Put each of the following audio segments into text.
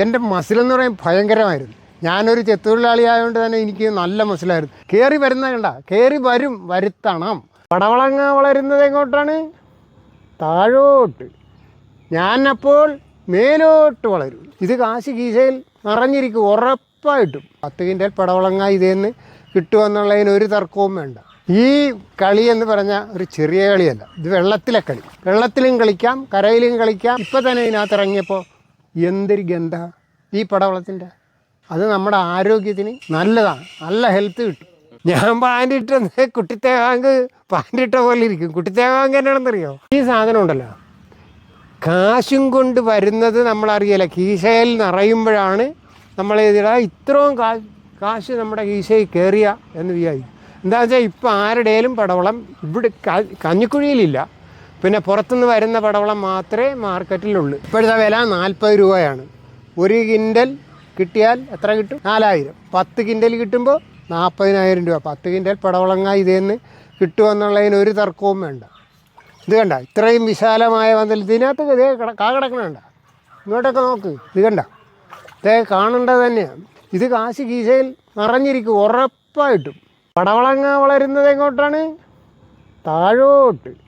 എന്റെ മസിലെന്ന് പറയാൻ ഭയങ്കരമായിരുന്നു. ഞാനൊരു ചെത്തൊഴിലാളി ആയതുകൊണ്ട് തന്നെ എനിക്ക് നല്ല മസിലായിരുന്നു കയറി വരുന്ന കണ്ട കയറി വരും വരുത്തണം. പടവളങ്ങ വളരുന്നത് എങ്ങോട്ടാണ്? താഴോട്ട്. ഞാനപ്പോൾ മേലോട്ട് വളരും. ഇത് കാശി കീശയിൽ നിറഞ്ഞിരിക്കും ഉറപ്പായിട്ടും. പത്ത് കിന്റൽ പടവളങ്ങ ഇതേന്ന് കിട്ടുമെന്നുള്ളതിന് ഒരു തർക്കവും വേണ്ട. ഈ കളി എന്ന് പറഞ്ഞാൽ ഒരു ചെറിയ കളിയല്ല ഇത് വെള്ളത്തിലെ കളി. വെള്ളത്തിലും കളിക്കാം കരയിലും കളിക്കാം. ഇപ്പം തന്നെ ഇതിനകത്ത് ഇറങ്ങിയപ്പോൾ എന്തൊരു ഗന്ധ. ഈ പടവളത്തിന്റെ അത് നമ്മുടെ ആരോഗ്യത്തിന് നല്ലതാണ്. നല്ല ഹെൽത്ത് കിട്ടും. ഞാൻ പാന്റ് കുട്ടിത്തേങ്ങാങ്ക് കുട്ടിത്തേവാങ്ക് പാന്റ് ഇട്ട പോലെ ഇരിക്കും. കുട്ടിത്തേവാങ്ക് എന്നാണെന്നറിയോ ഈ സാധനം ഉണ്ടല്ലോ. കാശും കൊണ്ട് വരുന്നത് നമ്മളറിയില്ല. കീശയിൽ നിറയുമ്പോഴാണ് നമ്മൾ ഇതിടാ ഇത്രയും കാശ് കാശ് നമ്മുടെ കീശയിൽ കയറിയ എന്ന് വിചാരിക്കും. എന്താ വെച്ചാൽ ഇപ്പോൾ ആരുടെയും പടവളം ഇവിടെ കഞ്ഞിക്കുഴിയിലില്ല. പിന്നെ പുറത്തുനിന്ന് വരുന്ന പടവളം മാത്രമേ മാർക്കറ്റിലുള്ളൂ. ഇപ്പോഴത്തെ വില നാൽപ്പത് രൂപയാണ്. ഒരു കിൻഡൽ കിട്ടിയാൽ എത്ര കിട്ടും? നാലായിരം. പത്ത് കിൻഡൽ കിട്ടുമ്പോൾ നാൽപ്പതിനായിരം രൂപ. പത്ത് കിൻഡൽ പടവളങ്ങ ഇതേന്ന് കിട്ടുമെന്നുള്ളതിന് ഒരു തർക്കവും വേണ്ട. ഇത് കണ്ട ഇത്രയും വിശാലമായ പന്തൽ ഇതിനകത്ത് ഇതേ കാ കിടക്കണണ്ട ഇങ്ങോട്ടൊക്കെ നോക്ക് ഇത് കണ്ട. ഇതേ കാണേണ്ടത് തന്നെയാണ് ഇത് കാശ് കീശയിൽ നിറഞ്ഞിരിക്കും ഉറപ്പായിട്ടും. പടവളങ്ങ വളരുന്നത് എങ്ങോട്ടാണ്? താഴോട്ട്.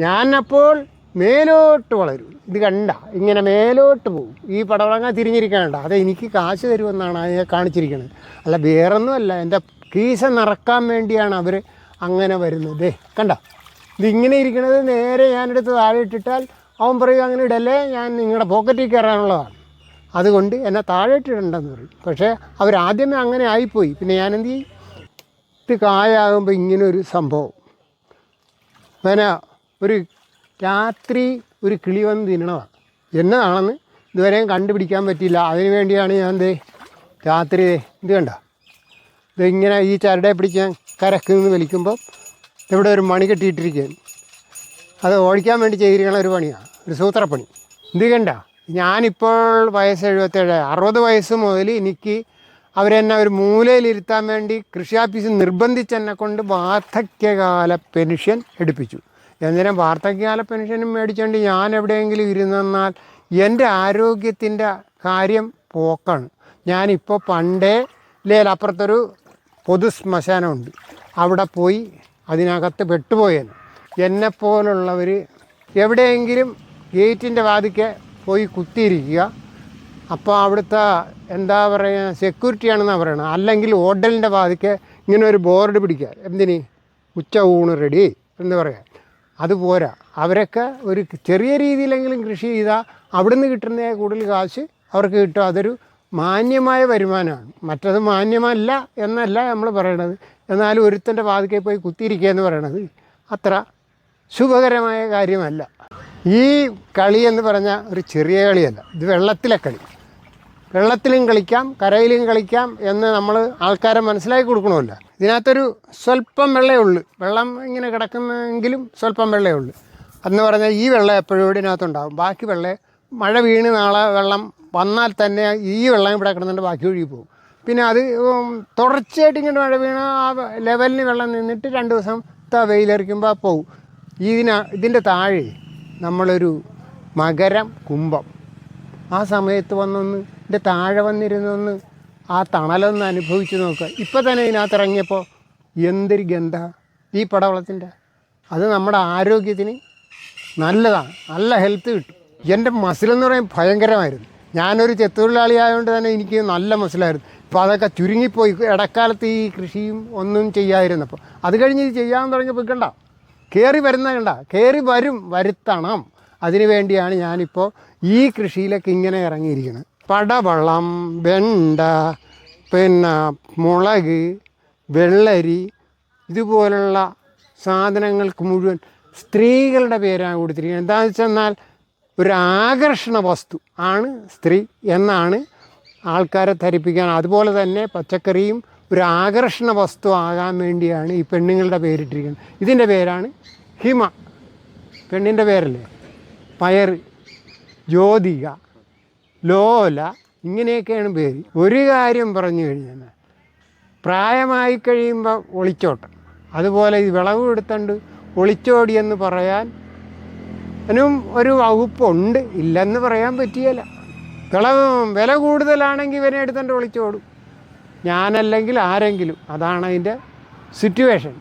ഞാനപ്പോൾ മേലോട്ട് വളരും. ഇത് കണ്ട ഇങ്ങനെ മേലോട്ട് പോകും. ഈ പടവളങ്ങ തിരിഞ്ഞിരിക്കണ്ട അത് എനിക്ക് കാശ് തരുമെന്നാണ് അതിനെ കാണിച്ചിരിക്കുന്നത് അല്ല വേറൊന്നുമല്ല. എന്റെ കീശ നിറക്കാൻ വേണ്ടിയാണ് അവർ അങ്ങനെ വരുന്നത്. കണ്ട. ഇതിങ്ങനെ ഇരിക്കണത് നേരെ ഞാനെടുത്ത് താഴെ ഇട്ടിട്ടാൽ അവൻ പറയും അങ്ങനെ ഇടല്ലേ? ഞാൻ നിങ്ങളുടെ പോക്കറ്റിൽ കയറാനുള്ളതാണ്. അതുകൊണ്ട് എന്നെ താഴെ ഇട്ടിട്ടുണ്ടെന്ന് പറയും. പക്ഷേ അവരാദ്യമേ അങ്ങനെ ആയിപ്പോയി. പിന്നെ ഞാൻ എന്ത് ചെയ്യും? ഇത് കായാകുമ്പോൾ ഇങ്ങനൊരു സംഭവം. പിന്നെ ഒരു രാത്രി ഒരു കിളി വന്ന് തിന്നണതാണ് എന്നതാണെന്ന് ഇതുവരെയും കണ്ടുപിടിക്കാൻ പറ്റിയില്ല. അതിന് വേണ്ടിയാണ് ഞാൻ ദേ രാത്രി ഇത് കണ്ട. ഇതിങ്ങനെ ഈ ചരടെ പിടിച്ച് ഞാൻ കരക്ക് നിന്ന് വലിക്കുമ്പോൾ ഇവിടെ ഒരു മണി കെട്ടിയിട്ടിരിക്കുകയാണ്. അത് ഓടിക്കാൻ വേണ്ടി ചെയ്തിരിക്കണ ഒരു പണിയാണ് ഒരു സൂത്രപ്പണി. ഇത് കണ്ട. ഞാനിപ്പോൾ വയസ്സ് എഴുപത്തേഴ് അറുപത് വയസ്സ് മുതൽ എനിക്ക് അവരെന്നെ ഒരു മൂലയിലിരുത്താൻ വേണ്ടി കൃഷി ഓഫീസ് നിർബന്ധിച്ച് എന്നെ കൊണ്ട് വാർദ്ധക്യകാല പെൻഷൻ എടുപ്പിച്ചു. എന്തിനാ വാർദ്ധക്യകാല പെൻഷനും മേടിച്ചുകൊണ്ട് ഞാൻ എവിടെയെങ്കിലും ഇരുന്നാൽ എന്റെ ആരോഗ്യത്തിന്റെ കാര്യം പോക്കാണ്. ഞാനിപ്പോൾ പണ്ടേ ലേലപ്പുറത്തൊരു പൊതു ശ്മശാനമുണ്ട്. അവിടെ പോയി അതിനകത്ത് പെട്ടുപോയേനെ. എന്നെപ്പോലുള്ളവർ എവിടെയെങ്കിലും ഗേറ്റിന്റെ വാതിക്ക് പോയി കുത്തിയിരിക്കുക. അപ്പോൾ അവിടുത്തെ എന്താ പറയുക സെക്യൂരിറ്റിയാണെന്നാണ് പറയണത് അല്ലെങ്കിൽ ഹോട്ടലിന്റെ വാതിക്ക് ഇങ്ങനെ ഒരു ബോർഡ് പിടിക്കുക. എന്തിന്? ഉച്ച ഊണ് റെഡി എന്ന് പറയാം. അത് പോരാ. അവരൊക്കെ ഒരു ചെറിയ രീതിയിലെങ്കിലും കൃഷി ചെയ്താൽ അവിടുന്ന് കിട്ടുന്ന കൂടുതൽ കാശ് അവർക്ക് കിട്ടും. അതൊരു മാന്യമായ വരുമാനമാണ്. മറ്റത് മാന്യമല്ല എന്നല്ല നമ്മൾ പറയണത്. എന്നാലും ഒരുത്തന്റെ വാതിക്കൽ പോയി കുത്തിയിരിക്കുക എന്ന് പറയണത് അത്ര ശുഭകരമായ കാര്യമല്ല. ഈ കളി എന്ന് പറഞ്ഞാൽ ഒരു ചെറിയ കളിയല്ല. ഇത് വെള്ളത്തിലെ കളി. വെള്ളത്തിലും കളിക്കാം കരയിലും കളിക്കാം എന്ന് നമ്മൾ ആൾക്കാരെ മനസ്സിലാക്കി കൊടുക്കണമല്ല. ഇതിനകത്തൊരു സ്വല്പം വെള്ളമേ ഉള്ളൂ. വെള്ളം ഇങ്ങനെ കിടക്കുന്നെങ്കിലും സ്വല്പം വെള്ളമേ ഉള്ളൂ. എന്ന് പറഞ്ഞാൽ ഈ വെള്ളം എപ്പോഴും ഇവിടെ ഇതിനകത്തുണ്ടാവും. ബാക്കി വെള്ളം മഴ വീണ് നാളെ വെള്ളം വന്നാൽ തന്നെ ഈ വെള്ളം ഇവിടെ കിടന്നുണ്ട് ബാക്കി ഒഴുകി പോകും. പിന്നെ അത് തുടർച്ചയായിട്ട് ഇങ്ങനെ മഴ വീണ ആ ലെവലിന് വെള്ളം നിന്നിട്ട് രണ്ട് ദിവസം വെയിലറിക്കുമ്പോൾ പോകും ഇതിന ഇതിന്റെ താഴെ നമ്മളൊരു മകരം കുംഭം. ആ സമയത്ത് വന്നൊന്ന് എന്റെ താഴെ വന്നിരുന്നൊന്ന് ആ തണലൊന്ന് അനുഭവിച്ച് നോക്കുക. ഇപ്പം തന്നെ ഇതിനകത്ത് ഇറങ്ങിയപ്പോൾ എന്തൊരു ഗന്ധ. ഈ പടവളത്തിന്റെ അത് നമ്മുടെ ആരോഗ്യത്തിന് നല്ലതാണ്. നല്ല ഹെൽത്ത് കിട്ടും. എന്റെ മസിലെന്ന് പറയാൻ ഭയങ്കരമായിരുന്നു. ഞാനൊരു ചെത്തൊഴിലാളി ആയതുകൊണ്ട് തന്നെ എനിക്ക് നല്ല മസിലായിരുന്നു ഇപ്പോൾ അതൊക്കെ ചുരുങ്ങിപ്പോയി. ഇടക്കാലത്ത് ഈ കൃഷിയും ഒന്നും ചെയ്യാതിരുന്നപ്പോൾ അത് കഴിഞ്ഞ് ചെയ്യാൻ തുടങ്ങിയപ്പോൾ കണ്ട. കയറി വരുന്ന കണ്ട. കയറി വരും വരുത്തണം. അതിനു വേണ്ടിയാണ് ഞാനിപ്പോൾ ഈ കൃഷിയിലൊക്കെ ഇങ്ങനെ ഇറങ്ങിയിരിക്കുന്നത് പടവളം വെണ്ട പിന്നെ മുളക് വെള്ളരി ഇതുപോലുള്ള സാധനങ്ങൾക്ക് മുഴുവൻ സ്ത്രീകളുടെ പേരാണ് കൊടുത്തിരിക്കുന്നത്. എന്താണെന്ന് വെച്ചെന്നാൽ ഒരു ആകർഷണ വസ്തു ആണ് സ്ത്രീ എന്നാണ് ആൾക്കാരെ ധരിപ്പിക്കാൻ. അതുപോലെ തന്നെ പച്ചക്കറിയും ഒരു ആകർഷണ വസ്തു ആകാൻ വേണ്ടിയാണ് ഈ പെണ്ണുങ്ങളുടെ പേരിട്ടിരിക്കുന്നത്. ഇതിന്റെ പേരാണ് ഹിമ. പെണ്ണിന്റെ പേരല്ലേ? പയർ. ജ്യോതിക. ലോല ഇങ്ങനെയൊക്കെയാണ് പേര്. ഒരു കാര്യം പറഞ്ഞു കഴിഞ്ഞാൽ പ്രായമായി കഴിയുമ്പോൾ ഒളിച്ചോട്ടം. അതുപോലെ ഈ വിളവ് ഒളിച്ചോടി എന്ന് പറയാൻ അതിനും ഒരു വകുപ്പുണ്ട് ഇല്ലെന്ന് പറയാൻ പറ്റിയല്ല വിളവ് വില കൂടുതലാണെങ്കിൽ ഇവനെ എടുത്തുകൊണ്ട് ഒളിച്ചോടും. ഞാനല്ലെങ്കിൽ ആരെങ്കിലും. അതാണ് അതിന്റെ സിറ്റുവേഷൻ